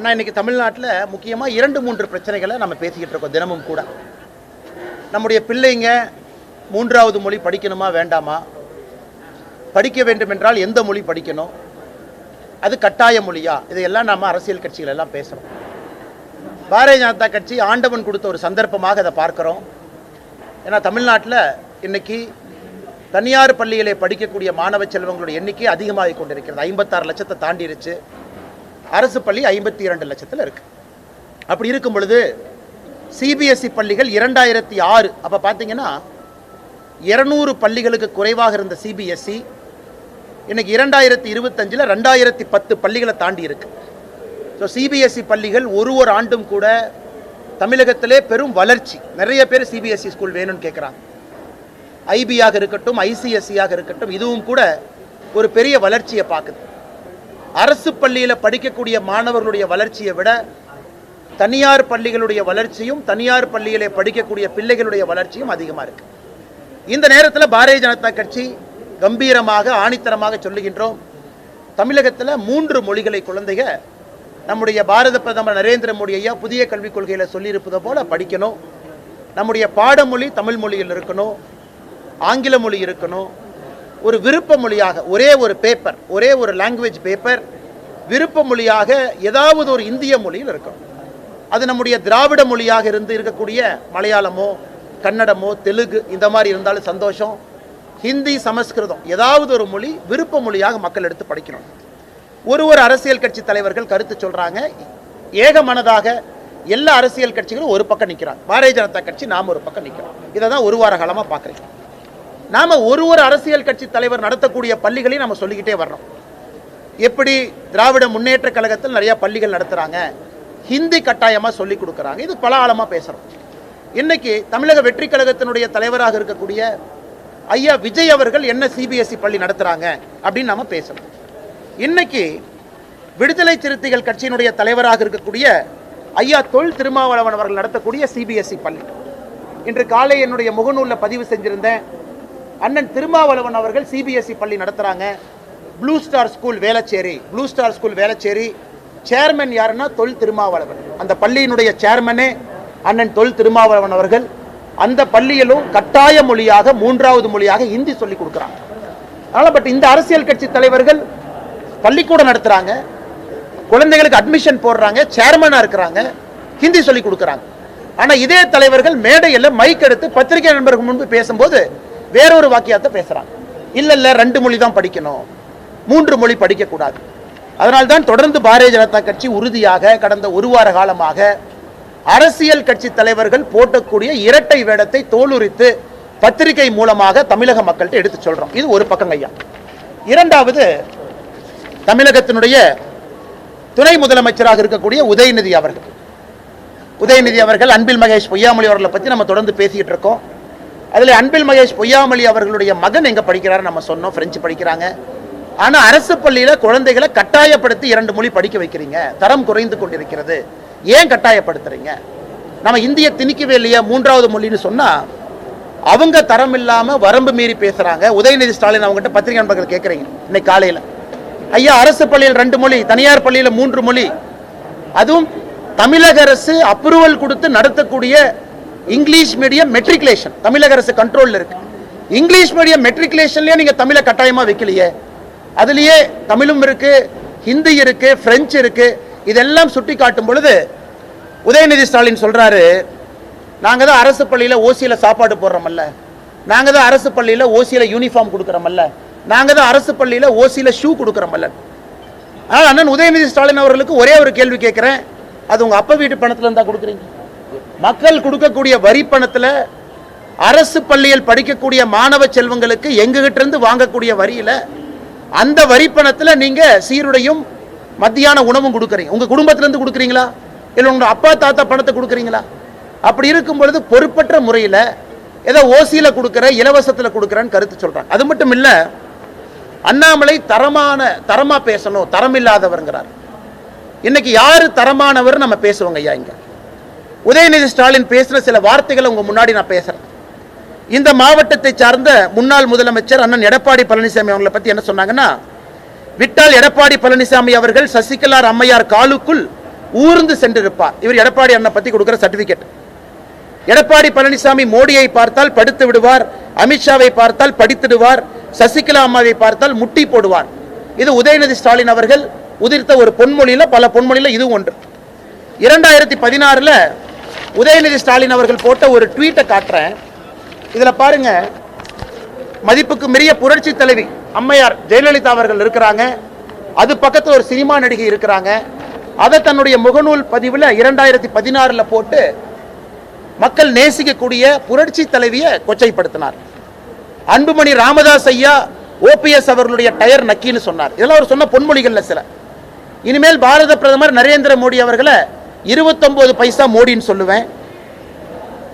ஆனால் இன்றைக்கி தமிழ்நாட்டில் முக்கியமாக இரண்டு மூன்று பிரச்சனைகளை நம்ம பேசிக்கிட்டு இருக்கோம் தினமும் கூட. நம்முடைய பிள்ளைங்க மூன்றாவது மொழி படிக்கணுமா வேண்டாமா? படிக்க வேண்டும் என்றால் எந்த மொழி படிக்கணும்? அது கட்டாய மொழியா? இதையெல்லாம் நாம் அரசியல் கட்சிகள் எல்லாம் பேசுகிறோம் பாரதிய ஜனதா கட்சி ஆண்டவன் கொடுத்த ஒரு சந்தர்ப்பமாக அதை பார்க்குறோம். ஏன்னா தமிழ்நாட்டில் இன்றைக்கி தனியார் பள்ளியிலே படிக்கக்கூடிய மாணவ செல்வங்களுடைய எண்ணிக்கை அதிகமாகி கொண்டிருக்கிறது. ஐம்பத்தாறு லட்சத்தை தாண்டிருச்சு. அரசு பள்ளி ஐம்பத்தி இரண்டு லட்சத்தில் இருக்கு. அப்படி இருக்கும் பொழுது சிபிஎஸ்இ பள்ளிகள் இரண்டாயிரத்தி ஆறு அப்போ பார்த்தீங்கன்னா இருநூறு பள்ளிகளுக்கு குறைவாக இருந்த சிபிஎஸ்இ இன்னைக்கு இரண்டாயிரத்தி இருபத்தஞ்சில் ரெண்டாயிரத்தி பத்து பள்ளிகளை தாண்டி இருக்கு. ஸோ சிபிஎஸ்இ பள்ளிகள் ஒரு ஒரு ஆண்டும் கூட தமிழகத்திலே பெரும் வளர்ச்சி. நிறைய பேர் சிபிஎஸ்இ ஸ்கூல் வேணும்னு கேட்குறாங்க ஐபியாக இருக்கட்டும் ஐசிஎஸ்சியாக இருக்கட்டும் இதுவும் கூட ஒரு பெரிய வளர்ச்சியை பார்க்குது. அரசு பள்ளியில் படிக்கக்கூடிய மாணவர்களுடைய வளர்ச்சியை விட தனியார் பள்ளிகளுடைய வளர்ச்சியும் தனியார் பள்ளியிலே படிக்கக்கூடிய பிள்ளைகளுடைய வளர்ச்சியும் அதிகமாக இருக்கு. இந்த நேரத்தில் பாரதிய ஜனதா கட்சி கம்பீரமாக ஆணித்தரமாக சொல்லுகின்றோம் தமிழகத்தில் மூன்று மொழிகளை குழந்தைக நம்முடைய பாரத பிரதமர் நரேந்திர மோடி ஐயா புதிய கல்விக் கொள்கையில் சொல்லியிருப்பது போல படிக்கணும். நம்முடைய பாடமொழி தமிழ் மொழியில் இருக்கணும் ஆங்கில மொழி இருக்கணும் ஒரு விருப்ப மொழியாக ஒரே ஒரு பேப்பர் ஒரே ஒரு லாங்குவேஜ் பேப்பர் விருப்ப மொழியாக ஏதாவது ஒரு இந்திய மொழியில் இருக்கணும் அது நம்முடைய திராவிட மொழியாக இருந்து இருக்கக்கூடிய மலையாளமோ கன்னடமோ தெலுங்கு இந்த மாதிரி இருந்தாலும் சந்தோஷம். ஹிந்தி சமஸ்கிருதம் ஏதாவது ஒரு மொழி விருப்ப மொழியாக மக்கள் எடுத்து படிக்கணும். ஒரு ஒரு அரசியல் கட்சி தலைவர்கள் கருத்து சொல்கிறாங்க ஏக மனதாக எல்லா அரசியல் கட்சிகளும் ஒரு பக்கம் நிற்கிறாங்க பாரதிய ஜனதா கட்சி நாம் ஒரு பக்கம் நிற்கிறோம் இதை தான் ஒரு வார காலமாக பார்க்குறேன் நாம ஒரு ஒரு அரசியல் கட்சி தலைவர் நடத்தக்கூடிய பள்ளிகளையும் நம்ம சொல்லிக்கிட்டே வர்றோம். எப்படி திராவிட முன்னேற்ற கழகத்தில் நிறையா பள்ளிகள் நடத்துறாங்க. ஹிந்தி கட்டாயமாக சொல்லி கொடுக்குறாங்க. இது பல ஆழமாக பேசுகிறோம் இன்னைக்கு தமிழக வெற்றி கழகத்தினுடைய தலைவராக இருக்கக்கூடிய ஐயா விஜய் அவர்கள் என்ன சிபிஎஸ்இ பள்ளி நடத்துறாங்க அப்படின்னு நாம பேசணும். இன்னைக்கு விடுதலை சிறுத்தைகள் கட்சியினுடைய தலைவராக இருக்கக்கூடிய ஐயா தொல் திருமாவளவன் அவர்கள் நடத்தக்கூடிய சிபிஎஸ்இ பள்ளி. இன்று காலை என்னுடைய முகநூலில் பதிவு செஞ்சிருந்தேன். அண்ணன் திருமாவளவன் அவர்கள் சிபிஎஸ்இ பள்ளி நடத்துகிறாங்க blue star school Velachery. Blue star school Velachery. Chairman யாருன்னா தொல் திருமாவளவன். அந்த பள்ளியினுடைய சேர்மனே அண்ணன் தொல் திருமாவளவன் அவர்கள். அந்த பள்ளியிலும் கட்டாய மொழியாக மூன்றாவது மொழியாக ஹிந்தி சொல்லி கொடுக்குறாங்க. அதனால் பட் இந்த அரசியல் கட்சி தலைவர்கள் பள்ளிக்கூடம் நடத்துகிறாங்க குழந்தைகளுக்கு அட்மிஷன் போடுறாங்க. சேர்மனாக இருக்கிறாங்க. ஹிந்தி சொல்லி கொடுக்குறாங்க. ஆனால் இதே தலைவர்கள் மேடையில் மைக் எடுத்து பத்திரிகை நண்பர்கள் முன்பு பேசும்போது வேறொரு வாக்கியத்தை பேசுகிறாங்க இல்லை இல்லை ரெண்டு மொழி தான் படிக்கணும். மூன்று மொழி படிக்கக்கூடாது. அதனால்தான் தொடர்ந்து பாரதிய ஜனதா கட்சி உறுதியாக கடந்த ஒரு வார காலமாக அரசியல் கட்சி தலைவர்கள் போட்டக்கூடிய இரட்டை வேடத்தை தோலுரித்து பத்திரிகை மூலமாக தமிழக மக்கள்கிட்ட எடுத்து சொல்றோம். இது ஒரு பக்கம் ஐயா. இரண்டாவது தமிழகத்தினுடைய துணை முதலமைச்சராக இருக்கக்கூடிய உதயநிதி அவர்கள். உதயநிதி அவர்கள் அன்பில் மகேஷ் பொய்யாமொழி அவர்களை பற்றி நம்ம தொடர்ந்து பேசிக்கிட்டு இருக்கோம். அதில் அன்பில் மகேஷ் பொய்யாமொழி அவர்களுடைய மகன் எங்கே படிக்கிறாரு நம்ம சொன்னோம் பிரெஞ்சு படிக்கிறாங்க. ஆனால் அரசு பள்ளியில் குழந்தைகளை கட்டாயப்படுத்தி இரண்டு மொழி படிக்க வைக்கிறீங்க. தரம் குறைந்து கொண்டிருக்கிறது. ஏன் கட்டாயப்படுத்துறீங்க? நம்ம இந்திய திணிக்கவே இல்லையா மூன்றாவது மொழின்னு சொன்னால் அவங்க தரம் இல்லாமல் வரம்பு மீறி பேசுகிறாங்க உதயநிதி ஸ்டாலின் அவங்ககிட்ட பத்திரிகை நண்பர்கள் கேட்குறீங்க இன்னைக்கு காலையில். ஐயா அரசு பள்ளியில் ரெண்டு மொழி தனியார் பள்ளியில் மூன்று மொழி. அதுவும் தமிழக அரசு அப்ரூவல் கொடுத்து நடத்தக்கூடிய இங்கிலீஷ் மீடியம் மெட்ரிகுலேஷன் தமிழக அரசு கண்ட்ரோலில் இருக்கு. இங்கிலீஷ் மீடியம் மெட்ரிகுலேஷன்லயே நீங்க தமிழை கட்டாயமா வைக்கலையே. அதுலயே தமிழும் இருக்கு ஹிந்தி இருக்கு பிரெஞ்சு இருக்கு. இதெல்லாம் சுட்டி காட்டும் பொழுது உதயநிதி ஸ்டாலின் சொல்றாரு நாங்க தான் அரசு பள்ளியில ஓசியில சாப்பாடு போடுறோமல்ல. நாங்க தான் அரசு பள்ளியில ஓசியில யூனிஃபார்ம் கொடுக்குறோமல்ல. நாங்க தான் அரசு பள்ளியில ஓசியில் ஷூ கொடுக்குறோமல்ல. ஆனால் அண்ணன் உதயநிதி ஸ்டாலின் அவர்களுக்கு ஒரே ஒரு கேள்வி கேட்குறேன். அது உங்க அப்பா வீட்டு பணத்துல இருந்தா கொடுக்குறீங்க. மக்கள் கொடுக்கக்கூடிய வரி பணத்தில் அரசு பள்ளியில் படிக்கக்கூடிய மாணவ செல்வங்களுக்கு எங்ககிட்ட இருந்து வாங்கக்கூடிய வரியில அந்த வரி பணத்தில் நீங்க சீருடையும் மத்தியான உணவும் கொடுக்குறீங்க. உங்க குடும்பத்துல இருந்து கொடுக்குறீங்களா? இல்ல உங்க அப்பா தாத்தா பணத்தை கொடுக்குறீங்களா? அப்படி இருக்கும் பொழுது பொறுப்பற்ற முறையில ஏதோ ஓசியில கொடுக்குற இலவசத்துல கொடுக்குறேன்னு கருத்து சொல்றாங்க. அது மட்டும் இல்ல அண்ணாமலை தரமான தரமா பேசணும் தரம் இல்லாதவர்ங்கிறார். இன்னைக்கு யாரு தரமானவர் நம்ம பேசுவோங்க ஐயா இங்க? உதயநிதி ஸ்டாலின் பேசுற சில வார்த்தைகளை உங்க முன்னாடி நான் பேசுறேன். இந்த மாவட்டத்தை சார்ந்த முன்னாள் முதலமைச்சர் அண்ணன் எடப்பாடி பழனிசாமி அவங்களை பத்தி என்ன சொன்னாங்கன்னா விட்டால் எடப்பாடி பழனிசாமி அவர்கள் சசிகலா அம்மையார் காலுக்குள் ஊர்ந்து சென்றிருப்பார். இவர் எடப்பாடி அண்ணன் பத்தி கொடுக்கிற சர்டிபிகேட் எடப்பாடி பழனிசாமி மோடியை பார்த்தால் படுத்து விடுவார் அமித்ஷாவை பார்த்தால் படித்திடுவார் சசிகலா அம்மாவை பார்த்தால் முட்டி போடுவார். இது உதயநிதி ஸ்டாலின் அவர்கள் உதிர்த்த ஒரு பொன்மொழியில் பல பொன்மொழியில இது ஒன்று. இரண்டாயிரத்தி பதினாறுல உதயநிதி ஸ்டாலின் அவர்கள் போட்ட ஒரு ட்வீட்டை காட்டுறேன். இதில் பாருங்க மதிப்புக்கு மீறிய புரட்சி தலைவி அம்மையார் ஜெயலலிதா அவர்கள் இருக்கிறாங்க. அது பக்கத்தில் ஒரு சினிமா நடிகை இருக்கிறாங்க. அதை தன்னுடைய முகநூல் பதிவில் இரண்டாயிரத்தி பதினாறில் போட்டு மக்கள் நேசிக்கக்கூடிய புரட்சி தலைவியை கொச்சைப்படுத்தினார். அன்புமணி ராமதாஸ் ஐயா ஓபிஎஸ் அவர்களுடைய டயர் நக்கின்னு சொன்னார். இதெல்லாம் அவர் சொன்ன பொன்மொழிகளில் சில. இனிமேல் பாரத பிரதமர் நரேந்திர மோடி அவர்களை இருபத்தொன்பது பைசா மோடின்னு சொல்லுவேன்.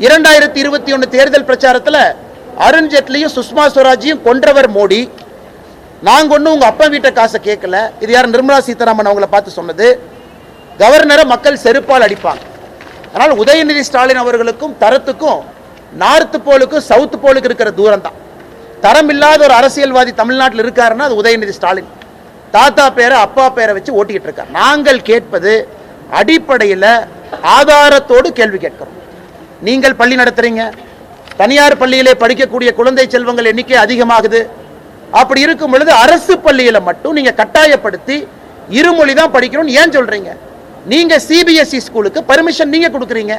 இரண்டாயிரத்தி இருபத்தி ஒன்று தேர்தல் பிரச்சாரத்தில் அருண்ஜேட்லியும் சுஷ்மா ஸ்வராஜையும் கொன்றவர் மோடி. நாங்கள் ஒன்றும் உங்கள் அப்பா வீட்டை காசை கேட்கல. இது யார் நிர்மலா சீதாராமன் அவங்கள பார்த்து சொன்னது. கவர்னரை மக்கள் செருப்பால் அடிப்பாங்க. அதனால் உதயநிதி ஸ்டாலின் அவர்களுக்கும் தரத்துக்கும் நார்த் போலுக்கும் சவுத் போலுக்கு இருக்கிற தூரம் தான் தரம் இல்லாத ஒரு அரசியல்வாதி தமிழ்நாட்டில் இருக்காருன்னா அது உதயநிதி ஸ்டாலின். தாத்தா பேரை அப்பா பேரை வச்சு ஓட்டிக்கிட்டு இருக்கார். நாங்கள் கேட்பது அடிப்படையில் ஆதாரத்தோடு கேள்வி கேட்கிறோம். நீங்கள் பள்ளி நடத்துறீங்க. தனியார் பள்ளியிலே படிக்கக்கூடிய குழந்தை செல்வங்கள் எண்ணிக்கை அதிகமாகுது. அப்படி இருக்கும் பொழுது அரசு பள்ளியில மட்டும் நீங்க கட்டாயப்படுத்தி இருமொழி தான் படிக்கணும்னு ஏன் சொல்றீங்க? நீங்க சிபிஎஸ்இ ஸ்கூலுக்கு பர்மிஷன் நீங்க கொடுக்குறீங்க.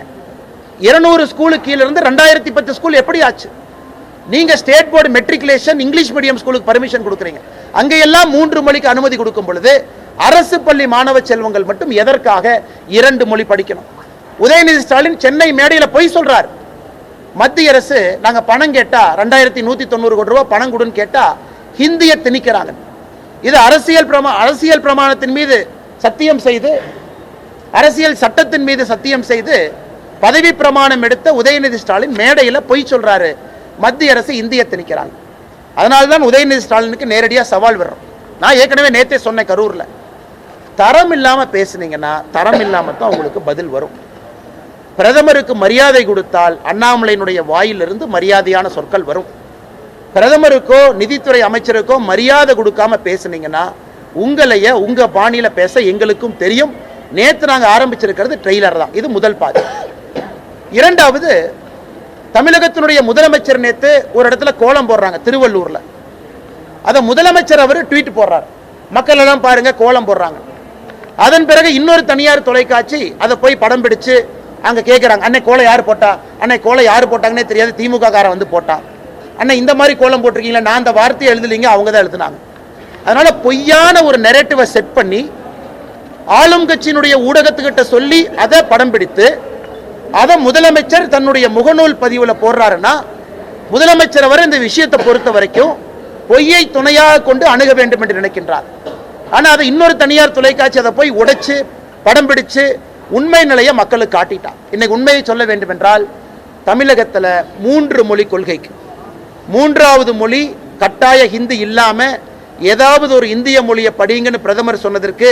இருநூறு ஸ்கூலுக்கு கீழ இருந்து ரெண்டாயிரத்தி பத்து ஸ்கூல் எப்படி ஆச்சு? நீங்க state board matriculation English medium ஸ்கூலுக்கு பர்மிஷன் கொடுக்குறீங்க. அங்கெல்லாம் மூன்று மொழிக்கு அனுமதி கொடுக்கும் பொழுது அரசு பள்ளி மாணவ செல்வங்கள் மட்டும் எதற்காக இரண்டு மொழி படிக்கணும்? உதயநிதி ஸ்டாலின் சென்னை மேடையில் பொய் சொல்றார். மத்திய அரசு நாங்கள் பணம் கேட்டால் ரெண்டாயிரத்தி நூற்றி தொண்ணூறு கோடி ரூபா பணம் கொடுன்னு கேட்டால் ஹிந்தியை திணிக்கிறாங்க. இது அரசியல் பிரமா அரசியல் பிரமாணத்தின் மீது சத்தியம் செய்து அரசியல் சட்டத்தின் மீது சத்தியம் செய்து பதவி பிரமாணம் எடுத்த உதயநிதி ஸ்டாலின் மேடையில் பொய் சொல்கிறாரு மத்திய அரசு இந்திய திணிக்கிறாங்க. அதனால தான் உதயநிதி ஸ்டாலினுக்கு நேரடியாக சவால் விடுறோம். நான் ஏற்கனவே நேற்றே சொன்னேன் கரூரில். தரம் இல்லாமல் பேசுனீங்கன்னா தரம் இல்லாமல் தான் உங்களுக்கு பதில் வரும். பிரதமருக்கு மரியாதை கொடுத்தால் அண்ணாமலையினுடைய வாயிலிருந்து மரியாதையான சொற்கள் வரும். பிரதமருக்கோ நிதித்துறை அமைச்சருக்கோ மரியாதை கொடுக்காம பேசுனீங்கன்னா உங்களைய உங்க பாணியில் பேச எங்களுக்கும் தெரியும். நேற்று நாங்கள் ஆரம்பிச்சிருக்கிறது ட்ரெய்லர் தான். இது முதல் பாதி. இரண்டாவது தமிழகத்தினுடைய முதலமைச்சர் நேற்று ஒரு இடத்துல கோலம் போடுறாங்க திருவள்ளூரில். அதை முதலமைச்சர் அவர் ட்வீட் போடுறார். மக்கள் எல்லாம் பாருங்க கோலம் போடுறாங்க அதன் பிறகு இன்னொரு தனியார் தொலைக்காட்சி அதை போய் படம் பிடிச்சு அங்கே கேட்குறாங்க அன்னை கோலை யார் போட்டா? அன்னை கோலை யார் போட்டாங்கன்னே தெரியாது திமுக காரன் வந்து போட்டான் அண்ணா இந்த மாதிரி கோலம் போட்டிருக்கீங்களா நான் அந்த வார்த்தையை எழுதலைங்க அவங்க தான் எழுதுனாங்க. அதனால பொய்யான ஒரு நெரேட்டிவை செட் பண்ணி ஆளும் கட்சியினுடைய ஊடகத்துக்கிட்ட சொல்லி அதை படம் பிடித்து அதை முதலமைச்சர் தன்னுடைய முகநூல் பதிவில் போடுறாருன்னா முதலமைச்சர் அவர் இந்த விஷயத்தை பொறுத்த வரைக்கும் பொய்யை துணையாக கொண்டு அணுக வேண்டும் என்று நினைக்கின்றார். ஆனா அதை இன்னொரு தனியார் தொலைக்காட்சி அதை போய் உடைச்சு படம் பிடிச்சு உண்மை நிலையை மக்களுக்கு காட்டிட்டான் இன்னைக்கு உண்மையை சொல்ல வேண்டும் என்றால் தமிழகத்துல மூன்று மொழி கொள்கைக்கு. மூன்றாவது மொழி கட்டாய ஹிந்தி இல்லாம ஏதாவது ஒரு இந்திய மொழியை படிங்கன்னு பிரதமர் சொன்னதற்கு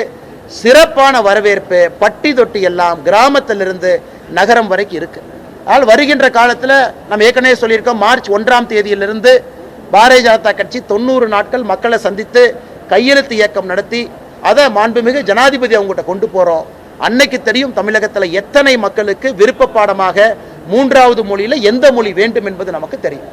சிறப்பான வரவேற்பு பட்டி தொட்டி எல்லாம் கிராமத்திலிருந்து நகரம் வரைக்கும் இருக்கு. ஆனால் வருகின்ற காலத்தில் நம்ம ஏற்கனவே சொல்லியிருக்கோம் மார்ச் ஒன்றாம் தேதியிலிருந்து பாரதிய ஜனதா கட்சி தொண்ணூறு நாட்கள் மக்களை சந்தித்து கையெழுத்து இயக்கம் நடத்தி அதை மாண்புமிகு ஜனாதிபதி அவங்ககிட்ட கொண்டு போறோம். அன்னைக்கு தெரியும் தமிழகத்தில் எத்தனை மக்களுக்கு விருப்ப பாடமாக மூன்றாவது மொழியில எந்த மொழி வேண்டும் என்பது நமக்கு தெரியும்.